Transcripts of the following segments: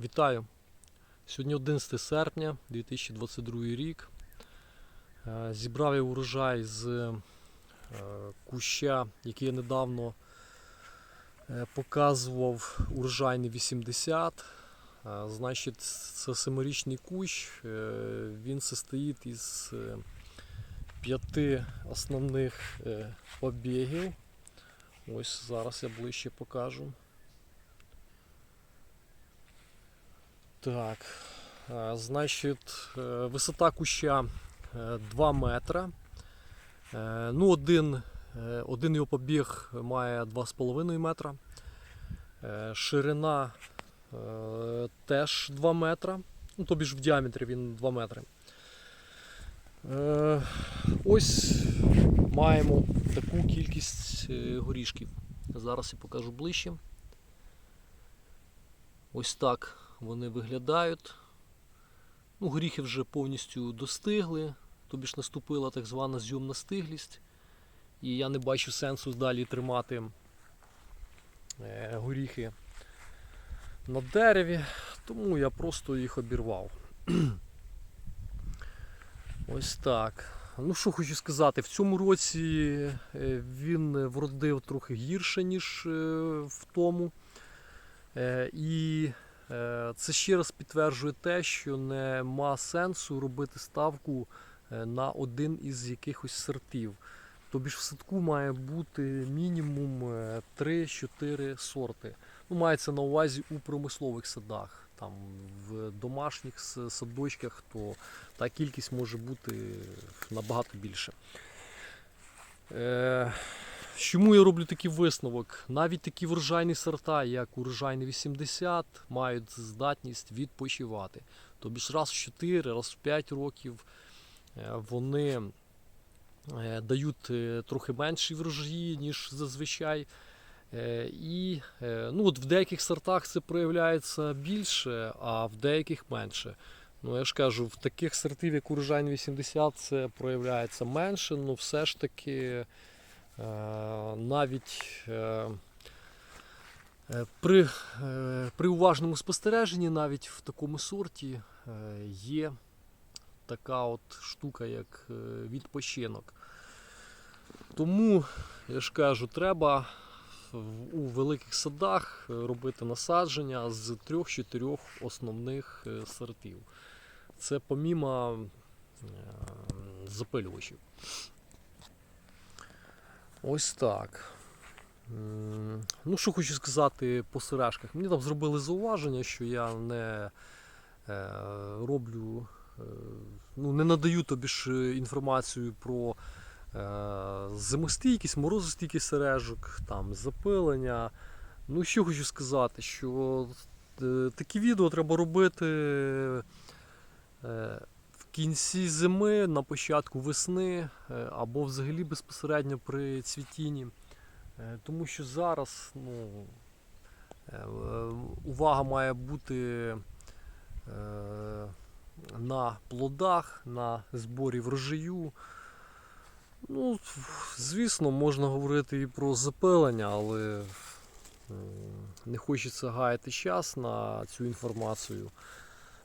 Вітаю! Сьогодні 11 серпня 2022 рік. Е, Зібрав я урожай з е, куща, який я недавно е, показував урожайний 80. Е, Значить, це семирічний кущ. Він состоїть із п'яти основних побігів. Ось зараз я ближче покажу. Так, е, значить, е, висота куща е, 2 метра. Е, Ну, один, один його побіг має 2,5 метра. Ширина теж 2 метра. Ну, тобі ж в діаметрі він 2 метри. Ось маємо таку кількість горішків. Зараз я покажу ближче. Ось так вони виглядають. Ну, горіхи вже повністю достигли, тобі ж наступила так звана зйомна стиглість. І я не бачу сенсу далі тримати е, горіхи на дереві, тому я просто їх обірвав. Ось так. Ну, що хочу сказати, в цьому році е, він вродив трохи гірше, ніж е, в тому. І Це ще раз підтверджує те, що нема сенсу робити ставку е, на один із якихось сортів. Тобі ж в садку має бути мінімум е, 3-4 сорти. Ну, мається на увазі у промислових садах. Там в домашніх садочках, то та кількість може бути набагато більше. Е, Чому я роблю такий висновок? Навіть такі врожайні сорта, як урожайний 80, мають здатність відпочивати. Тобі ж раз в 4, раз в 5 років е, вони е, дають е, трохи менші врожаї, ніж зазвичай. І ну, от в деяких сортах це проявляється більше, а в деяких менше. Ну, я ж кажу, в таких сортів, як урожайний 80, це проявляється менше, але все ж таки. Е, навіть е, е, при, при уважному спостереженні, навіть в такому сорті є така от штука, як відпочинок. Тому, я ж кажу, треба у великих садах робити насадження з трьох-чотирьох основних сортів. Це помімо запилювачів. Ось так. Ну, що хочу сказати по сережках. Мені там зробили зауваження, що я не е, роблю, е, ну, не надаю тобі ж інформацію про е, зимостійкість, морозостійкість сережок, там, запилення. Ну, що хочу сказати, що такі відео треба робити. Кінці зими, на початку весни е, або взагалі безпосередньо при цвітінні. Е, Тому що зараз ну, е, увага має бути на плодах, на зборі врожаю. Ну, звісно, можна говорити і про запилення, але не хочеться гаяти час на цю інформацію.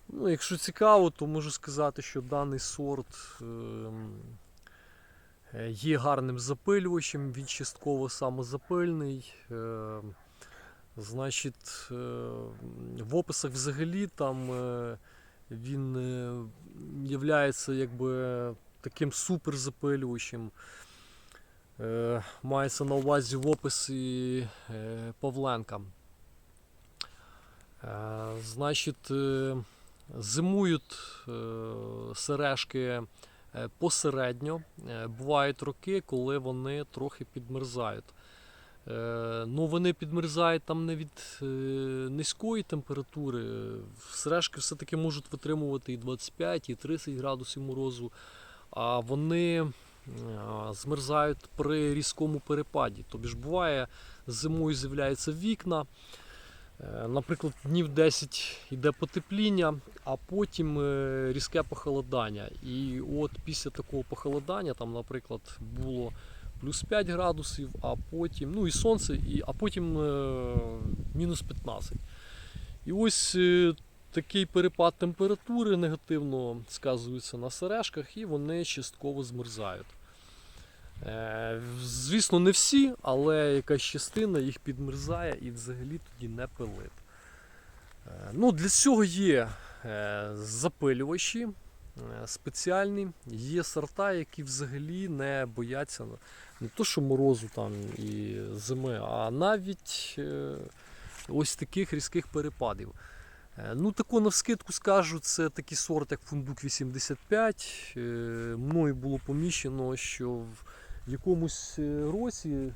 Ну, якщо цікаво, то можу сказати, що даний сорт ем, е, є гарним запилювачем, він частково самозапильний. Е, Значить, е, в описах взагалі там е, він являється якби таким суперзапилювачем. Мається на увазі в описі Павленка. Значить, зимують е, сережки е, посередньо. Е, Бувають роки, коли вони трохи підмерзають. Ну, вони підмерзають там не від низької температури. Сережки все-таки можуть витримувати і 25, і 30 градусів морозу, а вони змерзають при різкому перепаді. Тобі ж буває, зимою з'являються вікна. Е, Наприклад, днів 10 йде потепління, а потім е, різке похолодання. І от після такого похолодання, там, наприклад, було плюс 5 градусів, а потім, ну і сонце, і, а потім е, мінус 15. І ось такий перепад температури негативно сказується на сережках, і вони частково змерзають. Е, Звісно, не всі, але якась частина їх підмерзає і взагалі тоді не пилить. Е, Ну, для цього є е, запилювачі спеціальні, є сорта, які взагалі не бояться не то, що морозу там і зими, а навіть ось таких різких перепадів. Ну, тако навскидку скажу, це такий сорт, як фундук 85. Е, Мною було поміщено, що в в якомусь е, році,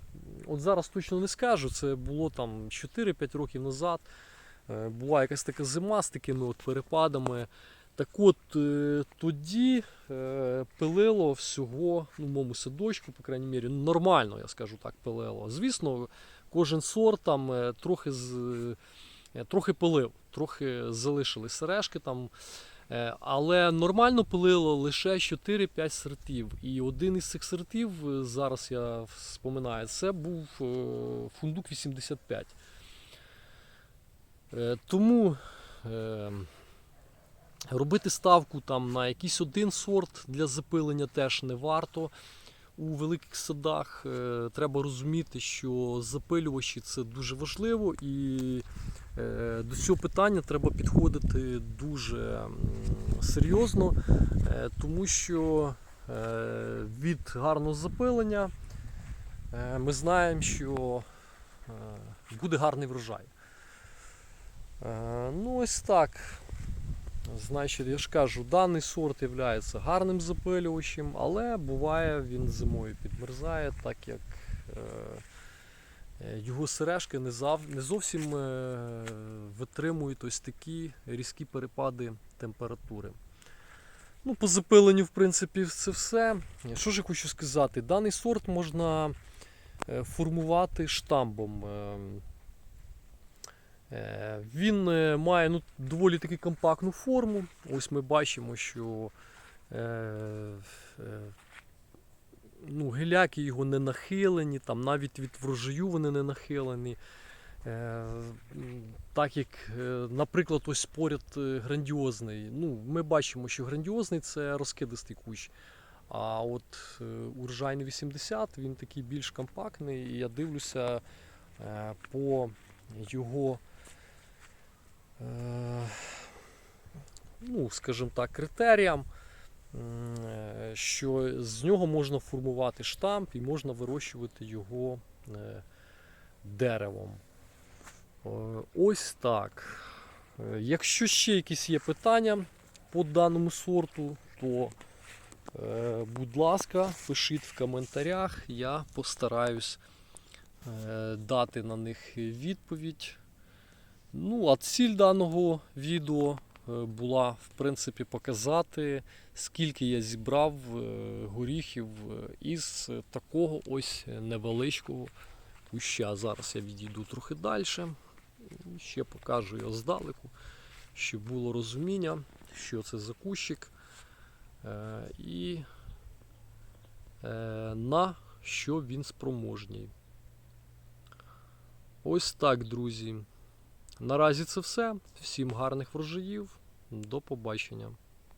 от зараз точно не скажу, це було там 4-5 років назад. е, Була якась така зима з такими от перепадами. Так от е, тоді пилило всього, ну, в моєму садочку, по крайній мірі, нормально, я скажу так, пилило. Звісно, кожен сорт там трохи з. Трохи пилив, трохи залишили сережки там. Е, Але нормально пилило лише 4-5 сортів. І один із цих сортів, е, зараз я вспоминаю, це був е, фундук 85. Е, Тому робити ставку там на якийсь один сорт для запилення теж не варто. У великих садах е, треба розуміти, що запилювачі це дуже важливо, і е, до цього питання треба підходити дуже серйозно, е, тому що від гарного запилення ми знаємо, що буде гарний врожай. Ну, ось так. Значить, я ж кажу, даний сорт є гарним запилювачем, але буває він зимою підмерзає, так як е, його сережки не, зовсім е, витримують ось такі різкі перепади температури. Ну, по запиленню, в принципі, це все. Що ж я хочу сказати? Даний сорт можна е, формувати штамбом. Е, Він е, має ну, доволі таки компактну форму. Ось ми бачимо, що е, ну, геляки його не нахилені, там навіть від врожаю вони не нахилені. Так як, наприклад, ось поряд грандіозний. Ну, ми бачимо, що грандіозний це розкидистий кущ. А от урожайний 80 він такий більш компактний, і я дивлюся по його ну, скажімо так, критеріям, е, що з нього можна формувати штамп і можна вирощувати його е, деревом. Е, Ось так. Е, Якщо ще якісь є питання по даному сорту, то е, будь ласка, пишіть в коментарях, я постараюсь е, дати на них відповідь. Ну, а ціль даного відео е, була, в принципі, показати, скільки я зібрав е, горіхів е, із такого ось невеличкого куща. Зараз я відійду трохи далі. Ще покажу його здалеку, щоб було розуміння, що це за кущик і на що він спроможний. Ось так, друзі. Наразі це все. Всім гарних врожаїв. До побачення.